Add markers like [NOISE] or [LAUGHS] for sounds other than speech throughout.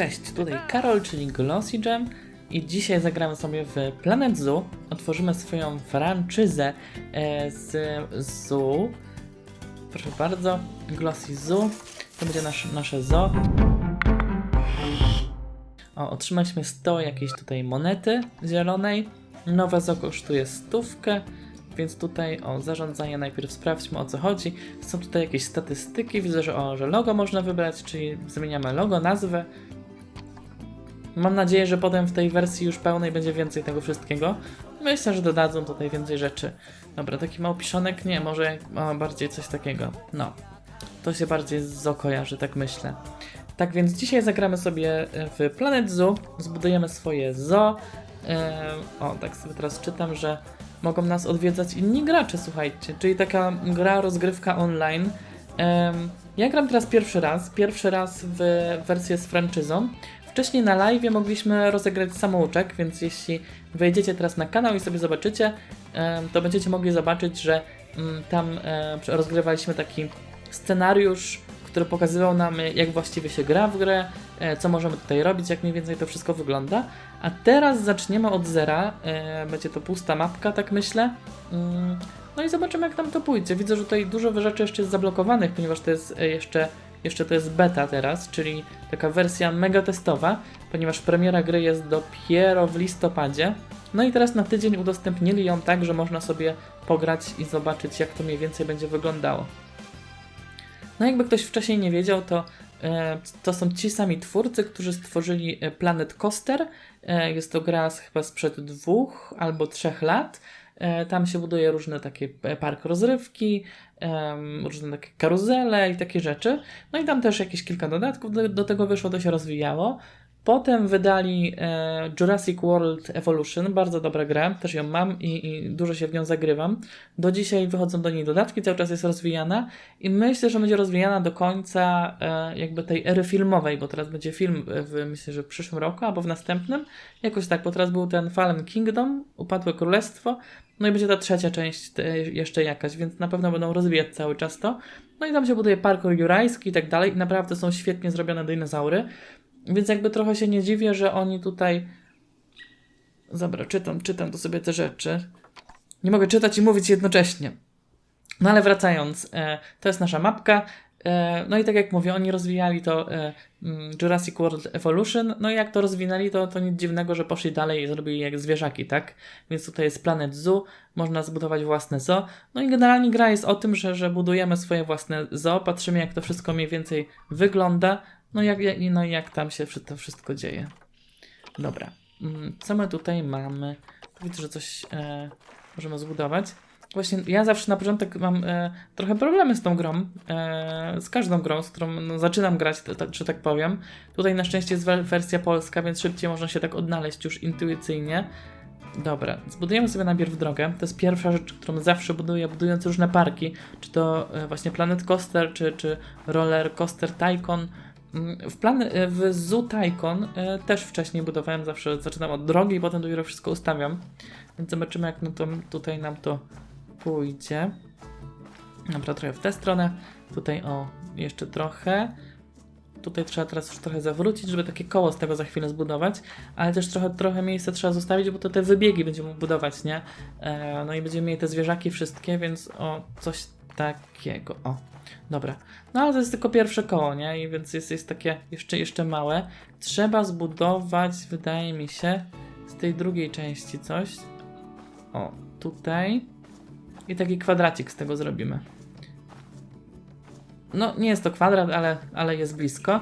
Cześć, tutaj Karol, czyli Glossy Jam i dzisiaj zagramy sobie w Planet Zoo. Otworzymy swoją franczyzę e, z Zoo. Proszę bardzo, Glossy Zoo. To będzie nasz, nasze zoo. O, otrzymaliśmy 100 jakiejś tutaj monety zielonej. Nowe zoo kosztuje stówkę. Więc tutaj o zarządzanie najpierw sprawdźmy o co chodzi. Są tutaj jakieś statystyki. Widzę, że, o, że logo można wybrać, czyli zmieniamy logo, nazwę. Mam nadzieję, że potem w tej wersji już pełnej będzie więcej tego wszystkiego. Myślę, że dodadzą tutaj więcej rzeczy. Dobra, taki małpiszonek? Nie, może bardziej coś takiego. No, to się bardziej z zoo kojarzy, tak myślę. Tak więc dzisiaj zagramy sobie w Planet Zoo, zbudujemy swoje zoo. Eee, o, tak sobie teraz czytam, że mogą nas odwiedzać inni gracze, słuchajcie, czyli taka gra, rozgrywka online. Ja gram teraz pierwszy raz, pierwszy raz w wersję z franczyzą. Wcześniej na live mogliśmy rozegrać samouczek, więc jeśli wejdziecie teraz na kanał i sobie zobaczycie, to będziecie mogli zobaczyć, że mm, tam e, rozgrywaliśmy taki scenariusz, który pokazywał nam, jak właściwie się gra w grę, e, co możemy tutaj robić, jak mniej więcej to wszystko wygląda. A teraz zaczniemy od zera. E, będzie to pusta mapka, tak myślę. Mm, No i zobaczymy, jak nam to pójdzie. Widzę, że tutaj dużo rzeczy jeszcze jest zablokowanych, ponieważ to jest e, jeszcze, jeszcze to jest beta teraz, czyli taka wersja mega testowa, ponieważ premiera gry jest dopiero w listopadzie. No i teraz na tydzień udostępnili ją tak, że można sobie pograć i zobaczyć, jak to mniej więcej będzie wyglądało. No jakby ktoś wcześniej nie wiedział, to e, to są ci sami twórcy, którzy stworzyli e, Planet Coaster. E, Jest to gra z, chyba sprzed dwóch albo trzech lat. E, Tam się buduje różne takie e, park rozrywki, różne takie karuzele i takie rzeczy. No i tam też jakieś kilka dodatków do, do tego wyszło, to się rozwijało. Potem wydali e, Jurassic World Evolution, bardzo dobra gra, też ją mam i, i dużo się w nią zagrywam. Do dzisiaj wychodzą do niej dodatki, cały czas jest rozwijana i myślę, że będzie rozwijana do końca e, jakby tej ery filmowej, bo teraz będzie film w, myślę, że w przyszłym roku albo w następnym. Jakoś tak, bo teraz był ten Fallen Kingdom, Upadłe Królestwo, no i będzie ta trzecia część te, jeszcze jakaś, więc na pewno będą rozwijać cały czas to. No i tam się buduje parkour jurajski i tak dalej i naprawdę są świetnie zrobione dinozaury. Więc jakby trochę się nie dziwię, że oni tutaj. Dobra, czytam, czytam sobie te rzeczy. Nie mogę czytać i mówić jednocześnie. No ale wracając, e, to jest nasza mapka. E, no i tak jak mówię, oni rozwijali to e, mm, Jurassic World Evolution. No i jak to rozwinęli, to, to nic dziwnego, że poszli dalej i zrobili jak zwierzaki, tak? Więc tutaj jest Planet Zoo, można zbudować własne zoo. No i generalnie gra jest o tym, że, że budujemy swoje własne zoo, patrzymy jak to wszystko mniej więcej wygląda. No jak, no jak tam się to wszystko dzieje. Dobra. Mm, Co my tutaj mamy? Widzę, że coś e, możemy zbudować. Właśnie ja zawsze na początek mam e, trochę problemy z tą grą. E, z każdą grą, z którą no, zaczynam grać, t- t- że tak powiem. Tutaj na szczęście jest we- wersja polska, więc szybciej można się tak odnaleźć już intuicyjnie. Dobra, zbudujemy sobie najpierw drogę. To jest pierwsza rzecz, którą zawsze buduję, budując różne parki. Czy to e, właśnie Planet Coaster, czy, czy Roller Coaster Tycoon. W, plan, w Zoo Tycoon e, też wcześniej budowałem, zawsze zaczynam od drogi i potem dopiero wszystko ustawiam. Więc zobaczymy, jak no to, tutaj nam to pójdzie. Dobra, trochę w tę stronę. Tutaj o, jeszcze trochę. Tutaj trzeba teraz już trochę zawrócić, żeby takie koło z tego za chwilę zbudować, ale też trochę, trochę miejsca trzeba zostawić, bo to te wybiegi będziemy budować, nie? E, no i będziemy mieli te zwierzaki wszystkie, więc o, coś takiego. O, dobra. No ale to jest tylko pierwsze koło, nie? I więc jest, jest takie jeszcze, jeszcze małe. Trzeba zbudować, wydaje mi się, z tej drugiej części coś. O, tutaj. I taki kwadracik z tego zrobimy. No, nie jest to kwadrat, ale, ale jest blisko.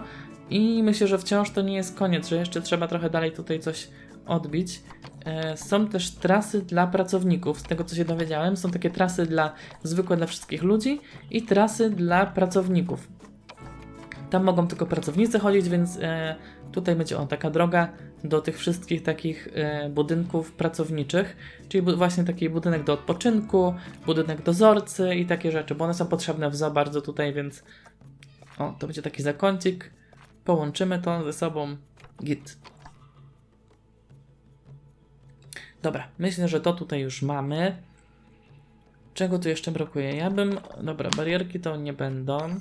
I myślę, że wciąż to nie jest koniec, że jeszcze trzeba trochę dalej tutaj coś odbić. E, Są też trasy dla pracowników, z tego co się dowiedziałem. Są takie trasy dla zwykłe dla wszystkich ludzi i trasy dla pracowników. Tam mogą tylko pracownicy chodzić, więc e, tutaj będzie o taka droga do tych wszystkich takich e, budynków pracowniczych, czyli właśnie taki budynek do odpoczynku, budynek dozorcy i takie rzeczy, bo one są potrzebne w zoo bardzo tutaj, więc o, to będzie taki zakącik. Połączymy to ze sobą. Git. Dobra, myślę, że to tutaj już mamy. Czego tu jeszcze brakuje? Ja bym. Dobra, barierki to nie będą.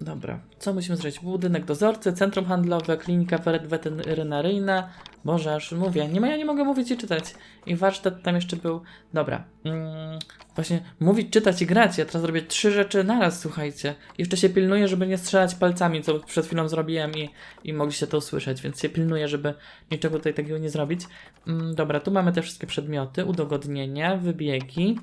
Dobra, co musimy zrobić? Budynek dozorcy, centrum handlowe, klinika wet- weterynaryjna. Boże, aż mówię, nie ma, ja nie mogę mówić i czytać. I warsztat tam jeszcze był. Dobra, mm, właśnie mówić, czytać i grać. Ja teraz robię trzy rzeczy naraz, słuchajcie. Jeszcze się pilnuję, żeby nie strzelać palcami, co przed chwilą zrobiłem i, i mogliście to usłyszeć, więc się pilnuję, żeby niczego tutaj takiego nie zrobić. Mm, dobra, tu mamy te wszystkie przedmioty, udogodnienia, wybiegi.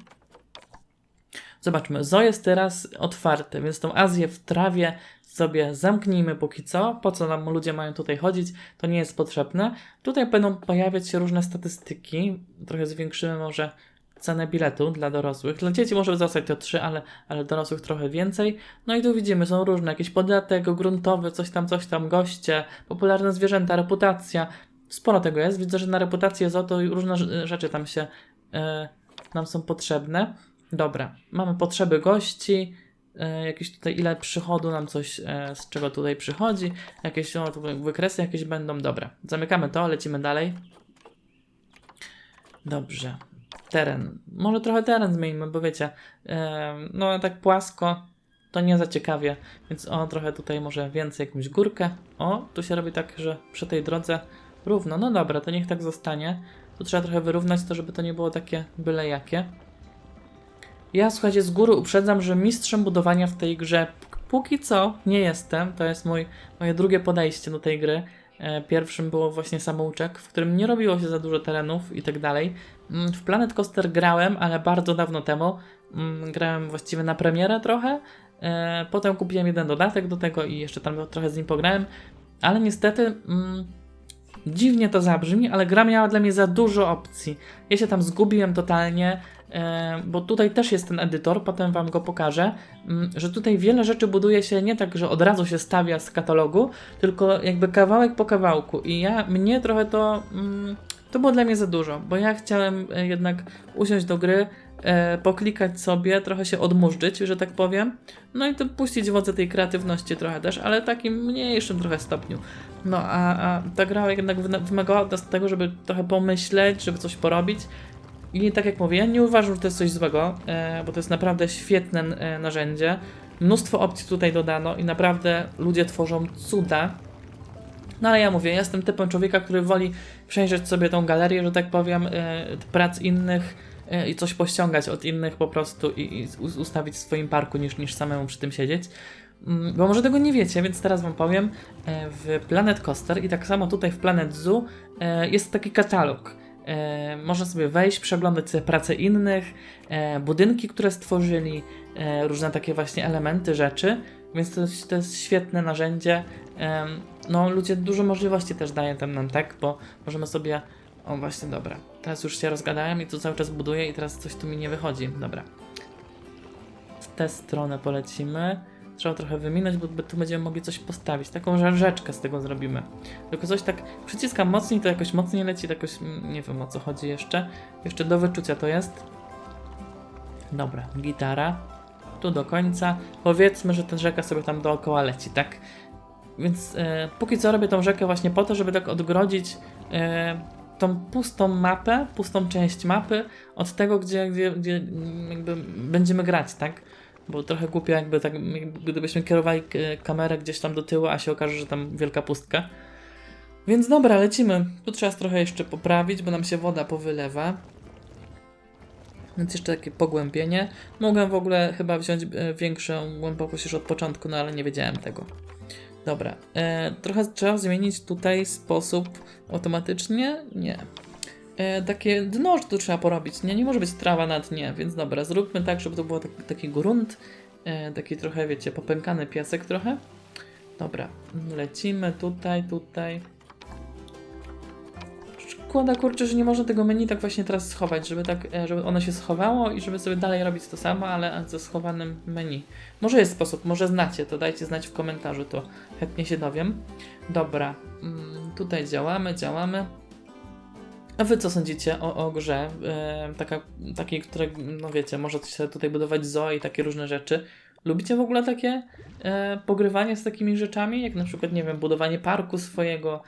Zobaczmy, zoo jest teraz otwarte, więc tą Azję w trawie sobie zamknijmy póki co. Po co nam ludzie mają tutaj chodzić, to nie jest potrzebne. Tutaj będą pojawiać się różne statystyki. Trochę zwiększymy może cenę biletu dla dorosłych. Dla dzieci może zostać to 3, ale, ale dorosłych trochę więcej. No i tu widzimy, są różne, jakieś podatek gruntowy, coś tam, coś tam, goście, popularne zwierzęta, reputacja. Sporo tego jest. Widzę, że na reputację zoo to różne rz- rzeczy tam się e, nam są potrzebne. Dobra, mamy potrzeby gości, e, jakieś tutaj ile przychodu nam coś, e, z czego tutaj przychodzi, jakieś o, tu wykresy jakieś będą, dobra. Zamykamy to, lecimy dalej. Dobrze. Teren. Może trochę teren zmienimy, bo wiecie, e, no tak płasko to nie za ciekawie, więc o, trochę tutaj może więcej jakąś górkę. O, tu się robi tak, że przy tej drodze równo. No dobra, to niech tak zostanie. Tu trzeba trochę wyrównać to, żeby to nie było takie byle jakie. Ja słuchajcie, z góry uprzedzam, że mistrzem budowania w tej grze póki co nie jestem. To jest mój, moje drugie podejście do tej gry. E, Pierwszym było właśnie samouczek, w którym nie robiło się za dużo terenów i tak dalej. Mm, W Planet Coaster grałem, ale bardzo dawno temu. Mm, Grałem właściwie na premierę trochę. E, Potem kupiłem jeden dodatek do tego i jeszcze tam trochę z nim pograłem. Ale niestety mm, dziwnie to zabrzmi, ale gra miała dla mnie za dużo opcji. Ja się tam zgubiłem totalnie. E, bo tutaj też jest ten edytor, potem wam go pokażę, mm, że tutaj wiele rzeczy buduje się nie tak, że od razu się stawia z katalogu, tylko jakby kawałek po kawałku i ja, mnie trochę to, mm, to było dla mnie za dużo, bo ja chciałem e, jednak usiąść do gry, poklikać sobie, trochę się odmurzyć, że tak powiem, no i to puścić wodze tej kreatywności trochę też, ale w takim mniejszym trochę stopniu. No a, a ta gra jednak wymagała od nas tego, żeby trochę pomyśleć, żeby coś porobić, i tak jak mówię, ja nie uważam, że to jest coś złego, e, bo to jest naprawdę świetne e, narzędzie. Mnóstwo opcji tutaj dodano i naprawdę ludzie tworzą cuda. No ale ja mówię, ja jestem typem człowieka, który woli przejrzeć sobie tą galerię, że tak powiem, e, prac innych e, i coś pościągać od innych po prostu i, i us- ustawić w swoim parku, niż, niż samemu przy tym siedzieć. Mm, Bo może tego nie wiecie, więc teraz wam powiem. E, W Planet Coaster i tak samo tutaj w Planet Zoo e, jest taki katalog. E, można sobie wejść, przeglądać sobie pracę innych, e, budynki, które stworzyli, e, różne takie właśnie elementy, rzeczy, więc to, jest- to jest świetne narzędzie. No, ludzie dużo możliwości też dają tam nam, tak? Bo możemy sobie. O, właśnie, dobra. Teraz już się rozgadałem i tu cały czas buduję, i teraz coś tu mi nie wychodzi. Dobra. W tę stronę polecimy. Trzeba trochę wyminąć, bo tu będziemy mogli coś postawić. Taką że- rzeczkę z tego zrobimy. Tylko coś tak przyciskam mocniej, to jakoś mocniej leci, to jakoś mm, nie wiem o co chodzi jeszcze. Jeszcze do wyczucia to jest. Dobra, gitara. Tu do końca. Powiedzmy, że ta rzeka sobie tam dookoła leci, tak? Więc e, póki co robię tą rzekę właśnie po to, żeby tak odgrodzić e, tą pustą mapę, pustą część mapy od tego, gdzie, gdzie, gdzie jakby będziemy grać, tak? Bo trochę głupio jakby tak, gdybyśmy kierowali e, kamerę gdzieś tam do tyłu, a się okaże, że tam wielka pustka. Więc dobra, lecimy. Tu trzeba trochę jeszcze poprawić, bo nam się woda powylewa. Więc jeszcze takie pogłębienie. Mogłem w ogóle chyba wziąć e, większą głębokość już od początku, no ale nie wiedziałem tego. Dobra, e, trochę trzeba zmienić tutaj sposób automatycznie? Nie. E, takie dno tu trzeba porobić, nie? Nie może być trawa na dnie, więc dobra, zróbmy tak, żeby to było taki, taki grunt, e, taki trochę, wiecie, popękany piasek trochę. Dobra, lecimy tutaj, tutaj. Szkoda, kurczę, że nie można tego menu tak właśnie teraz schować, żeby tak, e, żeby ono się schowało i żeby sobie dalej robić to samo, ale ze schowanym menu. Może jest sposób, może znacie, to dajcie znać w komentarzu, to chętnie się dowiem. Dobra, mm, tutaj działamy, działamy. A wy co sądzicie o, o grze? E, taka, takiej, której, no wiecie, możecie tutaj budować zoo i takie różne rzeczy. Lubicie w ogóle takie e, pogrywanie z takimi rzeczami? Jak na przykład, nie wiem, budowanie parku swojego,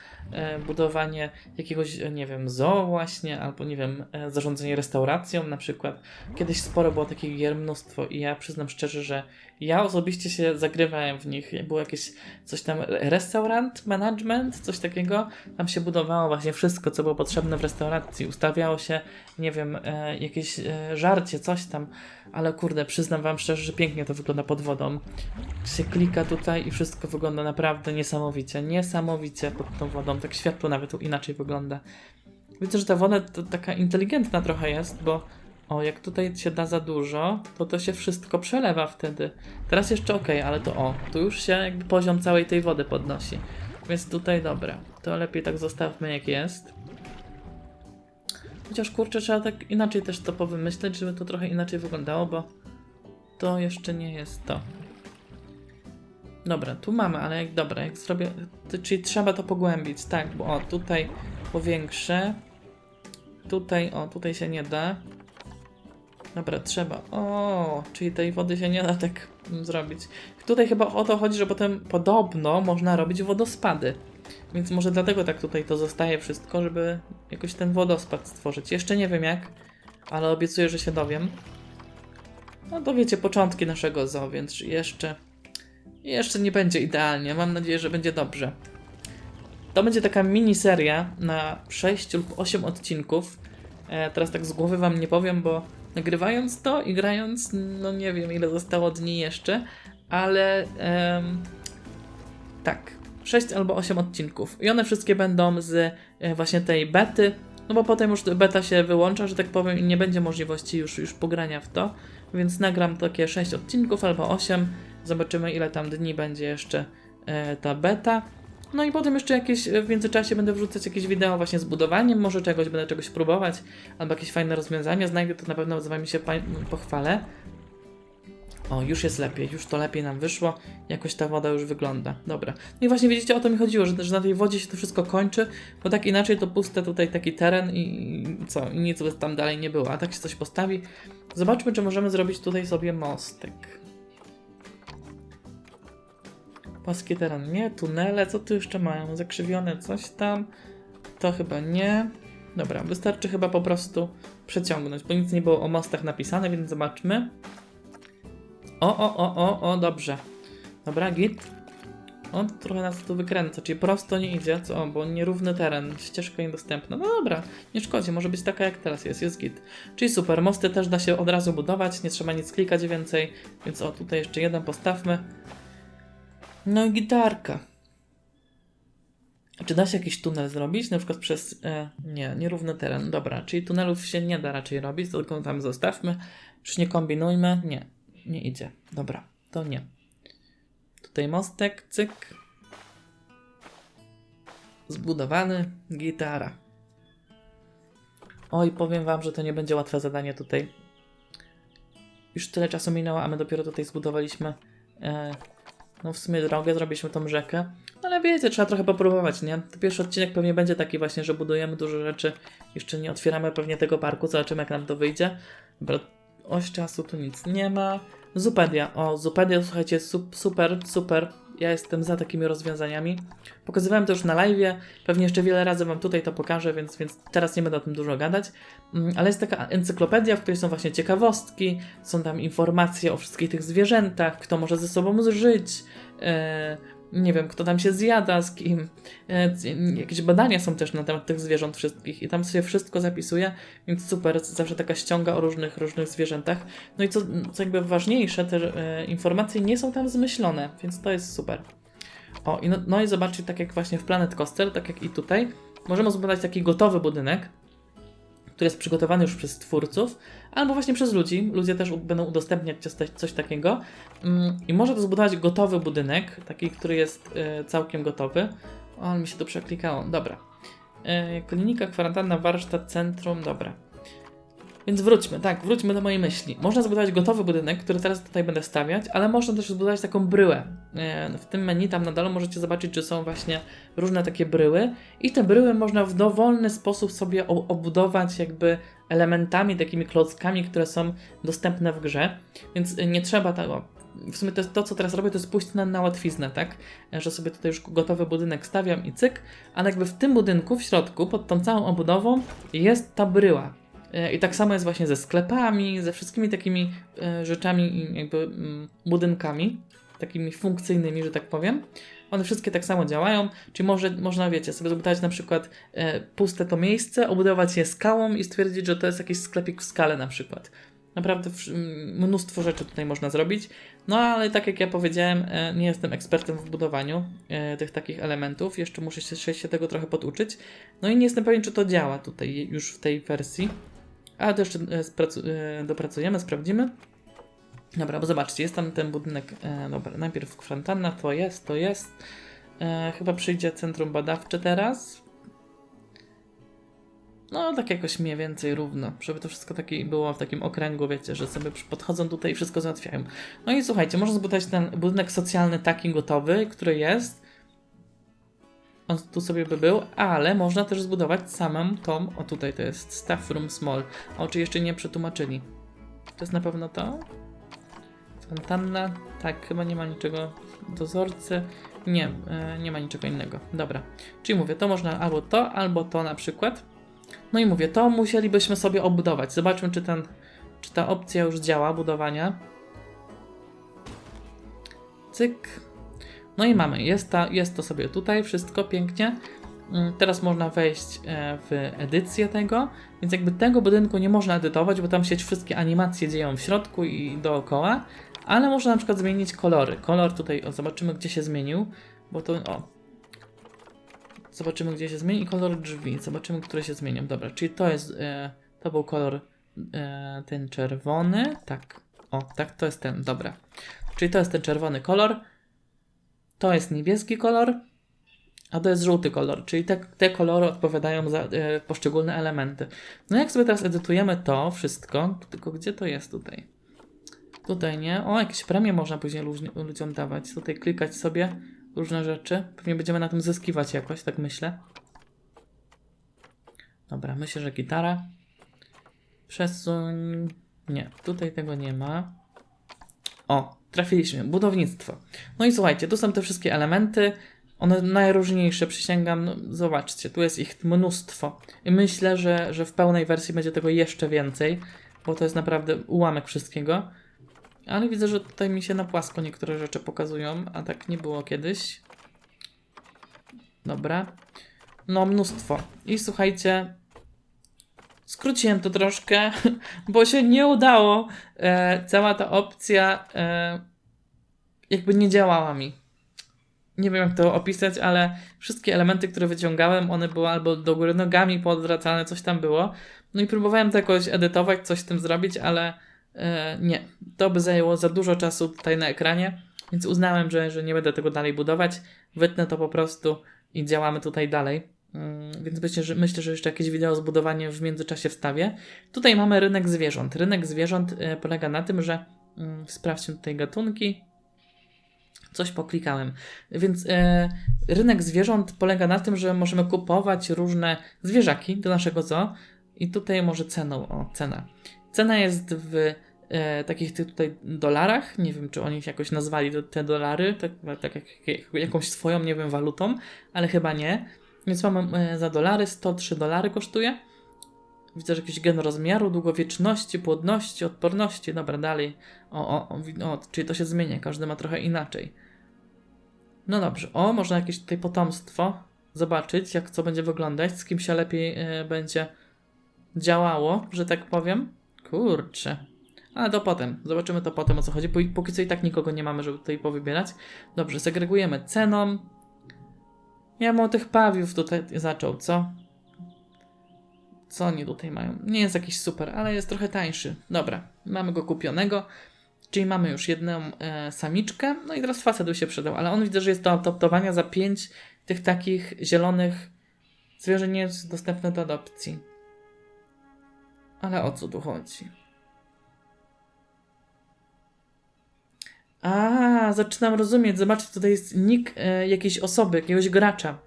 budowanie jakiegoś, e, nie wiem, zoo właśnie, albo nie wiem, e, zarządzanie restauracją na przykład. Kiedyś sporo było takich gier, mnóstwo i ja przyznam szczerze, że Ja osobiście się zagrywałem w nich. Było jakieś coś tam, restaurant management, coś takiego. Tam się budowało właśnie wszystko, co było potrzebne w restauracji. Ustawiało się, nie wiem, e, jakieś e, żarcie, coś tam. Ale kurde, przyznam wam szczerze, że pięknie to wygląda pod wodą. Się klika tutaj i wszystko wygląda naprawdę niesamowicie. Niesamowicie pod tą wodą. Tak światło nawet inaczej wygląda. Widzę, że ta woda to taka inteligentna trochę jest, bo o, jak tutaj się da za dużo, to to się wszystko przelewa wtedy. Teraz jeszcze ok, ale to o, tu już się jakby poziom całej tej wody podnosi. Więc tutaj dobra, to lepiej tak zostawmy jak jest. Chociaż kurczę, trzeba tak inaczej też to powymyśleć, żeby to trochę inaczej wyglądało, bo to jeszcze nie jest to. Dobra, tu mamy, ale jak dobra, jak zrobię. to- Czyli trzeba to pogłębić, tak, bo o, tutaj powiększę. Tutaj, o, tutaj się nie da. Dobra, trzeba. O, czyli tej wody się nie da tak zrobić. Tutaj chyba o to chodzi, że potem podobno można robić wodospady. Więc może dlatego tak tutaj to zostaje wszystko, żeby jakoś ten wodospad stworzyć. Jeszcze nie wiem jak, ale obiecuję, że się dowiem. No to wiecie, początki naszego zoo, więc jeszcze, jeszcze nie będzie idealnie. Mam nadzieję, że będzie dobrze. To będzie taka miniseria na 6 lub 8 odcinków. E, teraz tak z głowy wam nie powiem, bo nagrywając to i grając, no nie wiem ile zostało dni jeszcze, ale tak, 6 albo 8 odcinków. I one wszystkie będą z e, właśnie tej bety, no bo potem już beta się wyłącza, że tak powiem, i nie będzie możliwości już, już pogrania w to, więc nagram takie 6 odcinków albo 8. Zobaczymy ile tam dni będzie jeszcze e, ta beta. No i potem jeszcze jakieś w międzyczasie będę wrzucać jakieś wideo właśnie z budowaniem, może czegoś, będę czegoś próbować, albo jakieś fajne rozwiązania znajdę, to na pewno z wami się pochwalę. O, już jest lepiej, już to lepiej nam wyszło, jakoś ta woda już wygląda. Dobra. No i właśnie widzicie, o to mi chodziło, że, że na tej wodzie się to wszystko kończy, bo tak inaczej to puste tutaj taki teren i, co, i nic tam dalej nie było, a tak się coś postawi. Zobaczmy, czy możemy zrobić tutaj sobie mostek. Płaski teren nie, tunele, co tu jeszcze mają? Zakrzywione coś tam, to chyba nie. Dobra, wystarczy chyba po prostu przeciągnąć, bo nic nie było o mostach napisane, więc zobaczmy. O, o, o, o, o, dobrze. Dobra, git. O, trochę nas tu wykręca, czyli prosto nie idzie, co, bo nierówny teren, ścieżka niedostępna. No dobra, nie szkodzi, może być taka jak teraz jest, jest git. Czyli super, mosty też da się od razu budować, nie trzeba nic klikać więcej, więc o, tutaj jeszcze jeden postawmy. No i gitarka. Czy da się jakiś tunel zrobić? Na przykład przez. E, nie, nierówny teren. Dobra, czyli tunelów się nie da raczej robić, tylko tam zostawmy. Już nie kombinujmy. Nie, nie idzie. Dobra, to nie. Tutaj mostek, cyk. Zbudowany, gitara. Oj, powiem wam, że to nie będzie łatwe zadanie tutaj. Już tyle czasu minęło, a my dopiero tutaj zbudowaliśmy. E, no w sumie drogę, zrobiliśmy tą rzekę. Ale wiecie, trzeba trochę popróbować, nie? To pierwszy odcinek pewnie będzie taki właśnie, że budujemy dużo rzeczy. Jeszcze nie otwieramy pewnie tego parku, zobaczymy jak nam to wyjdzie. Dobra, oś czasu tu nic nie ma. Zupedia. O, Zupedia, słuchajcie, sup, super, super. Ja jestem za takimi rozwiązaniami. Pokazywałem to już na live, pewnie jeszcze wiele razy wam tutaj to pokażę, więc, więc teraz nie będę o tym dużo gadać. Mm, Ale jest taka encyklopedia, w której są właśnie ciekawostki, są tam informacje o wszystkich tych zwierzętach, kto może ze sobą żyć, e, nie wiem, kto tam się zjada, z kim. E, jakieś badania są też na temat tych zwierząt wszystkich i tam się wszystko zapisuje, więc super, zawsze taka ściąga o różnych, różnych zwierzętach. No i co, co jakby ważniejsze, te e, informacje nie są tam zmyślone, więc to jest super. O, i no, no i zobaczcie, tak jak właśnie w Planet Coaster, tak jak i tutaj, możemy zbudować taki gotowy budynek, który jest przygotowany już przez twórców, albo właśnie przez ludzi. Ludzie też będą udostępniać coś, coś takiego. Mm, I może to zbudować gotowy budynek, taki, który jest e, całkiem gotowy. O, ale mi się to przeklikało. Dobra. E, klinika, kwarantanna, warsztat, centrum, dobra. Więc wróćmy, tak, wróćmy do mojej myśli. Można zbudować gotowy budynek, który teraz tutaj będę stawiać, ale można też zbudować taką bryłę. E, W tym menu tam na dole możecie zobaczyć, czy są właśnie różne takie bryły i te bryły można w dowolny sposób sobie obudować jakby elementami, takimi klockami, które są dostępne w grze, więc nie trzeba tego. W sumie to, to, co teraz robię, to jest pójść na, na łatwiznę, tak? E, Że sobie tutaj już gotowy budynek stawiam i cyk, ale jakby w tym budynku, w środku, pod tą całą obudową jest ta bryła. E, I tak samo jest właśnie ze sklepami, ze wszystkimi takimi e, rzeczami, i jakby mm, budynkami, takimi funkcyjnymi, że tak powiem. One wszystkie tak samo działają, czyli może, można, wiecie, sobie zbudować na przykład e, puste to miejsce, obudować je skałą i stwierdzić, że to jest jakiś sklepik w skale na przykład. Naprawdę mnóstwo rzeczy tutaj można zrobić. No ale tak jak ja powiedziałem, nie jestem ekspertem w budowaniu tych takich elementów. Jeszcze muszę się, się tego trochę poduczyć. No i nie jestem pewien, czy to działa tutaj już w tej wersji. Ale to jeszcze e, e, dopracujemy, sprawdzimy. Dobra, bo zobaczcie, jest tam ten budynek. E, dobra, najpierw kwarantanna, to jest, to jest. Chyba przyjdzie centrum badawcze teraz. No, tak jakoś mniej więcej równo, żeby to wszystko takie było w takim okręgu, wiecie, że sobie podchodzą tutaj i wszystko załatwiają. No i słuchajcie, można zbudować ten budynek socjalny taki gotowy, który jest. On tu sobie by był, ale można też zbudować samą tą, o tutaj to jest staff room small. O, czy jeszcze nie przetłumaczyli. To jest na pewno to? Fontanna? Tak, chyba nie ma niczego. Dozorcy? Nie, e, nie ma niczego innego. Dobra. Czyli mówię, to można albo to, albo to na przykład. No i mówię, to musielibyśmy sobie obudować. Zobaczmy, czy, ten, czy ta opcja już działa, budowania. Cyk. No i mamy, jest, ta, jest to sobie tutaj, wszystko pięknie. Mm, Teraz można wejść e, w edycję tego, więc jakby tego budynku nie można edytować, bo tam się wszystkie animacje dzieją w środku i dookoła, ale można na przykład zmienić kolory. Kolor tutaj, o, zobaczymy gdzie się zmienił, bo to, o, zobaczymy gdzie się zmieni i kolor drzwi, zobaczymy, które się zmienią. Dobra, czyli to jest, e, to był kolor e, ten czerwony, tak, o, tak, to jest ten, dobra. Czyli to jest ten czerwony kolor, to jest niebieski kolor, a to jest żółty kolor, czyli te, te kolory odpowiadają za e, poszczególne elementy. No jak sobie teraz edytujemy to wszystko, tylko gdzie to jest tutaj? Tutaj nie. O, jakieś premie można później ludziom dawać. Tutaj klikać sobie różne rzeczy. Pewnie będziemy na tym zyskiwać jakoś, tak myślę. Dobra, myślę, że gitara. Przesuń. Nie, tutaj tego nie ma. O, trafiliśmy. Budownictwo. No i słuchajcie, tu są te wszystkie elementy. One najróżniejsze, przysięgam. No, zobaczcie, tu jest ich mnóstwo. I myślę, że, że w pełnej wersji będzie tego jeszcze więcej, bo to jest naprawdę ułamek wszystkiego. Ale widzę, że tutaj mi się na płasko niektóre rzeczy pokazują, a tak nie było kiedyś. Dobra. No, mnóstwo. I słuchajcie, skróciłem to troszkę, [LAUGHS] bo się nie udało. E, cała ta opcja e, jakby nie działała mi. Nie wiem, jak to opisać, ale wszystkie elementy, które wyciągałem, one były albo do góry nogami poodwracane, coś tam było. No i próbowałem to jakoś edytować, coś z tym zrobić, ale e, nie. To by zajęło za dużo czasu tutaj na ekranie, więc uznałem, że, że nie będę tego dalej budować. Wytnę to po prostu i działamy tutaj dalej. Mm, Więc myślę że, myślę, że jeszcze jakieś wideo zbudowanie w międzyczasie wstawię. Tutaj mamy rynek zwierząt. Rynek zwierząt e, polega na tym, że mm, sprawdźmy tutaj gatunki. Coś poklikałem. Więc e, rynek zwierząt polega na tym, że możemy kupować różne zwierzaki do naszego zoo. I tutaj może ceną, o cena. Cena jest w e, takich tych tutaj dolarach. Nie wiem, czy oni jakoś nazwali te dolary, tak, tak jak, jakąś swoją, nie wiem, walutą, ale chyba nie. Więc mamy e, za dolary, 103 dolary kosztuje. Widzę, że jakiś gen rozmiaru, długowieczności, płodności, odporności. Dobra, dalej. O, o, o, o, czyli to się zmienia, każdy ma trochę inaczej. No dobrze, o, można jakieś tutaj potomstwo zobaczyć, jak co będzie wyglądać, z kim się lepiej e, będzie działało, że tak powiem. Kurczę. Ale to potem. Zobaczymy to potem, o co chodzi. Pó- Póki co i tak nikogo nie mamy, żeby tutaj powybierać. Dobrze, segregujemy ceną. Ja bym od tych pawiów tutaj zaczął, co? Co oni tutaj mają? Nie jest jakiś super, ale jest trochę tańszy. Dobra, mamy go kupionego. Czyli mamy już jedną e, samiczkę. No i teraz facet się przydał, ale on widzę, że jest do adoptowania za pięć tych takich zielonych zwierzę nie jest dostępne do adopcji. Ale o co tu chodzi? A, zaczynam rozumieć. Zobaczcie, tutaj jest nick e, jakiejś osoby, jakiegoś gracza.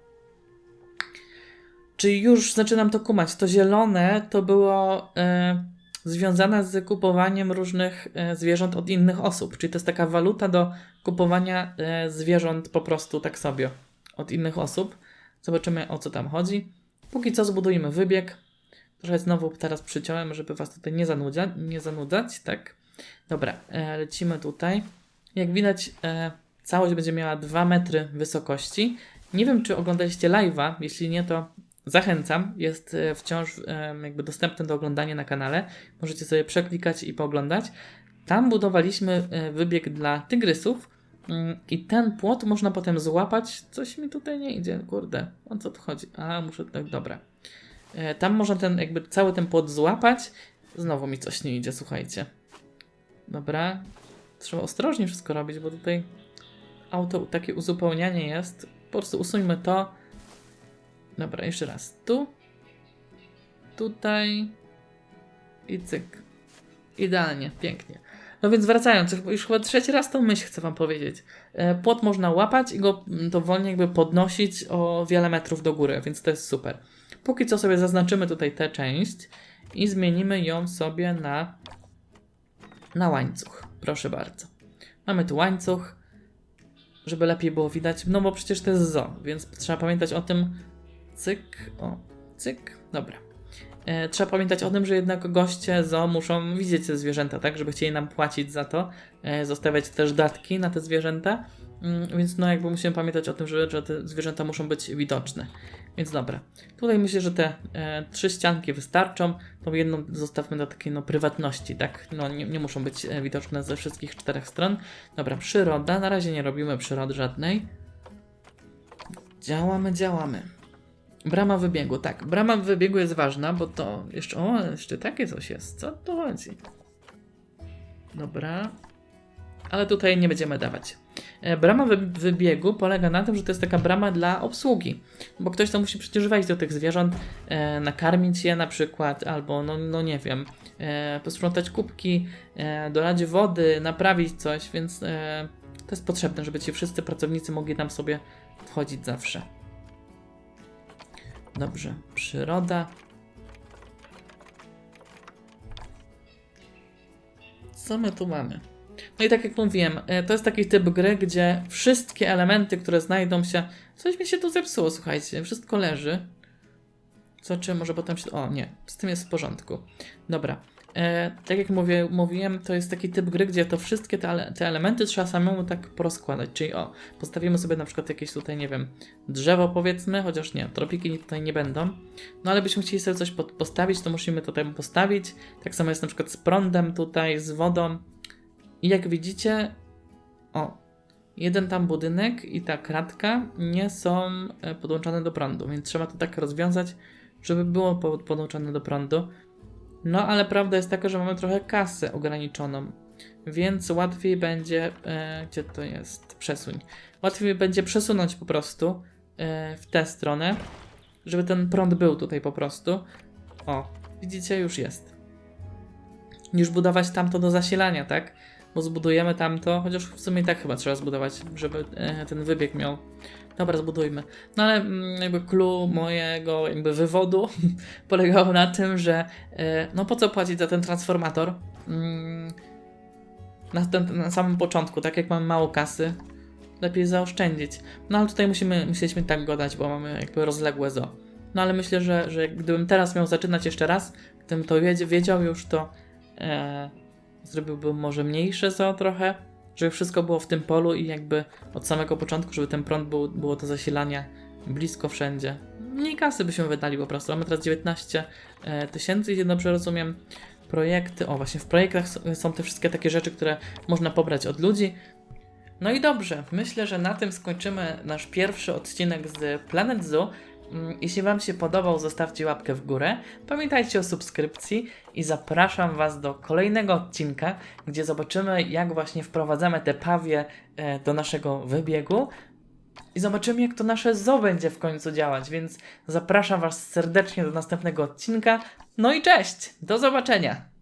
Czyli już zaczynam to kumać. To zielone to było e, związane z kupowaniem różnych e, zwierząt od innych osób. Czyli to jest taka waluta do kupowania e, zwierząt po prostu tak sobie od innych osób. Zobaczymy o co tam chodzi. Póki co zbudujemy wybieg. Trochę znowu teraz przyciąłem, żeby was tutaj nie, zanudzia, nie zanudzać, tak? Dobra, e, lecimy tutaj. Jak widać, e, całość będzie miała 2 metry wysokości. Nie wiem, czy oglądaliście live'a. Jeśli nie, to zachęcam. Jest e, wciąż e, jakby dostępny do oglądania na kanale. Możecie sobie przeklikać i pooglądać. Tam budowaliśmy e, wybieg dla tygrysów. Mm, I ten płot można potem złapać. Coś mi tutaj nie idzie, kurde. O co tu chodzi? A, muszę tak, dobra. E, Tam można ten, jakby cały ten płot złapać. Znowu mi coś nie idzie, słuchajcie. Dobra. Trzeba ostrożnie wszystko robić, bo tutaj auto, takie uzupełnianie jest. Po prostu usuńmy to. Dobra, jeszcze raz. Tu. Tutaj. I cyk. Idealnie, pięknie. No więc wracając, już chyba trzeci raz tą myśl chcę wam powiedzieć. E, Płot można łapać i go mm, dowolnie jakby podnosić o wiele metrów do góry, więc to jest super. Póki co sobie zaznaczymy tutaj tę część i zmienimy ją sobie na, na łańcuch. Proszę bardzo. Mamy tu łańcuch, żeby lepiej było widać, no bo przecież to jest zo, więc trzeba pamiętać o tym. Cyk, o, cyk, dobra. E, trzeba pamiętać o tym, że jednak goście zo muszą widzieć te zwierzęta, tak, żeby chcieli nam płacić za to, e, zostawiać też datki na te zwierzęta, mm, więc no jakby musimy pamiętać o tym, że, że te zwierzęta muszą być widoczne. Więc dobra, tutaj myślę, że te e, trzy ścianki wystarczą, tą jedną zostawmy do takiej no prywatności, tak, no nie, nie muszą być e, widoczne ze wszystkich czterech stron. Dobra, przyroda, na razie nie robimy przyrody żadnej. Działamy, działamy. Brama wybiegu, tak. Brama wybiegu jest ważna, bo to jeszcze. O, jeszcze takie coś jest. Co tu chodzi? Dobra. Ale tutaj nie będziemy dawać. E, Brama wy wybiegu polega na tym, że to jest taka brama dla obsługi. Bo ktoś tam musi przecież wejść do tych zwierząt, e, nakarmić je na przykład, albo no, no nie wiem, e, posprzątać kubki, dolać wody, naprawić coś, więc to jest potrzebne, żeby ci wszyscy pracownicy mogli tam sobie wchodzić zawsze. Dobrze, przyroda. Co my tu mamy? No i tak jak mówiłem, e, to jest taki typ gry, gdzie wszystkie elementy, które znajdą się. Coś mi się tu zepsuło, słuchajcie, wszystko leży. Co czy może potem się. O, nie, z tym jest w porządku. Dobra. E, tak jak mówię, mówiłem, to jest taki typ gry, gdzie to wszystkie te, te elementy trzeba samemu tak porozkładać. Czyli o, postawimy sobie na przykład jakieś tutaj, nie wiem, drzewo powiedzmy, chociaż nie, tropiki tutaj nie będą. No ale byśmy chcieli sobie coś pod, postawić, to musimy tutaj postawić. Tak samo jest na przykład z prądem tutaj, z wodą. I jak widzicie, o, jeden tam budynek i ta kratka nie są e, podłączone do prądu, więc trzeba to tak rozwiązać, żeby było po- podłączone do prądu. No, ale prawda jest taka, że mamy trochę kasę ograniczoną, więc łatwiej będzie. E, gdzie to jest? Przesuń. Łatwiej będzie przesunąć po prostu e, w tę stronę, żeby ten prąd był tutaj po prostu. O, widzicie, już jest. Niż budować tamto do zasilania, tak? Bo zbudujemy tamto, chociaż w sumie i tak chyba trzeba zbudować, żeby e, ten wybieg miał. Dobra, zbudujmy. No ale mm, jakby clue mojego jakby wywodu [LAUGHS] polegało na tym, że e, no po co płacić za ten transformator? Mm, na, ten, na samym początku, tak jak mamy mało kasy, lepiej zaoszczędzić. No ale tutaj musimy, musieliśmy tak go dać, bo mamy jakby rozległe zo. No ale myślę, że, że gdybym teraz miał zaczynać jeszcze raz, gdybym to wiedz- wiedział już, to e, zrobiłbym może mniejsze zo trochę, żeby wszystko było w tym polu i jakby od samego początku, żeby ten prąd był, było do zasilania blisko wszędzie. Mniej kasy byśmy wydali po prostu. Mamy teraz 19 e, tysięcy, jeśli dobrze rozumiem. Projekty, o właśnie w projektach są te wszystkie takie rzeczy, które można pobrać od ludzi. No i dobrze, myślę, że na tym skończymy nasz pierwszy odcinek z Planet Zoo. Mm, Jeśli Wam się podobał, zostawcie łapkę w górę. Pamiętajcie o subskrypcji i zapraszam Was do kolejnego odcinka, gdzie zobaczymy, jak właśnie wprowadzamy te pawie e, do naszego wybiegu. I zobaczymy, jak to nasze zoo będzie w końcu działać, więc zapraszam Was serdecznie do następnego odcinka. No i cześć! Do zobaczenia!